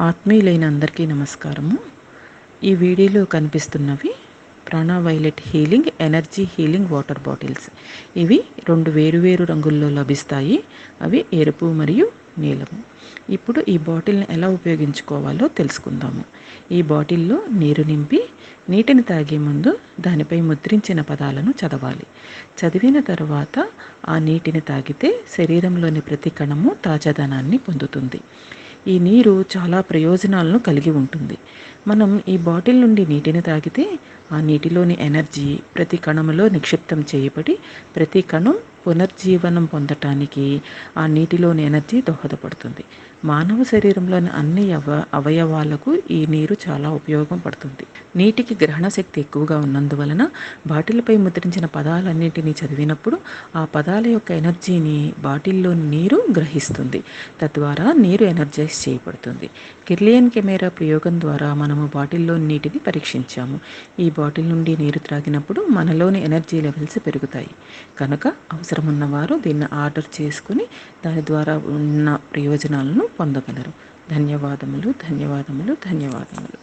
ఆత్మీయులైన అందరికీ నమస్కారము. ఈ వీడియోలో కనిపిస్తున్నవి ప్రాణవైలెట్ healing energy healing water bottles. ఇవి రెండు వేరువేరు రంగుల్లో లభిస్తాయి. అవి ఎరుపు మరియు నీలము. ఇప్పుడు ఈ బాటిల్ని ఎలా ఉపయోగించుకోవాలో తెలుసుకుందాము. ఈ బాటిల్లో నీరు నింపి నీటిని తాగే ముందు దానిపై ముద్రించిన పదాలను చదవాలి. చదివిన తర్వాత ఆ నీటిని తాగితే శరీరంలోని ప్రతి కణము తాజాదనాన్ని పొందుతుంది. ఈ నీరు చాలా ప్రయోజనాలను కలిగి ఉంటుంది. మనం ఈ బాటిల్ నుండి నీటిని తాగితే ఆ నీటిలోని ఎనర్జీ ప్రతి కణములో నిక్షిప్తం చేయబడి ప్రతి కణం పునర్జీవనం పొందటానికి ఆ నీటిలోని ఎనర్జీ దోహదపడుతుంది. మానవ శరీరంలోని అన్ని అవ అవయవాలకు ఈ నీరు చాలా ఉపయోగం పడుతుంది. నీటికి గ్రహణ శక్తి ఎక్కువగా ఉన్నందువలన బాటిల్పై ముద్రించిన పదాలన్నింటినీ చదివినప్పుడు ఆ పదాల యొక్క ఎనర్జీని బాటిల్లోని నీరు గ్రహిస్తుంది. తద్వారా నీరు ఎనర్జైజ్ చేయబడుతుంది. కిర్లియన్ కెమెరా ప్రయోగం ద్వారా మనము బాటిల్లోని నీటిని పరీక్షించాము. ఈ బాటిల్ నుండి నీరు త్రాగినప్పుడు మనలోని ఎనర్జీ లెవెల్స్ పెరుగుతాయి. కనుక అవసరం ఉన్నవారు దీన్ని ఆర్డర్ చేసుకుని దాని ద్వారా ఉన్న ప్రయోజనాలను పొందగలరు. ధన్యవాదములు ధన్యవాదములు ధన్యవాదములు.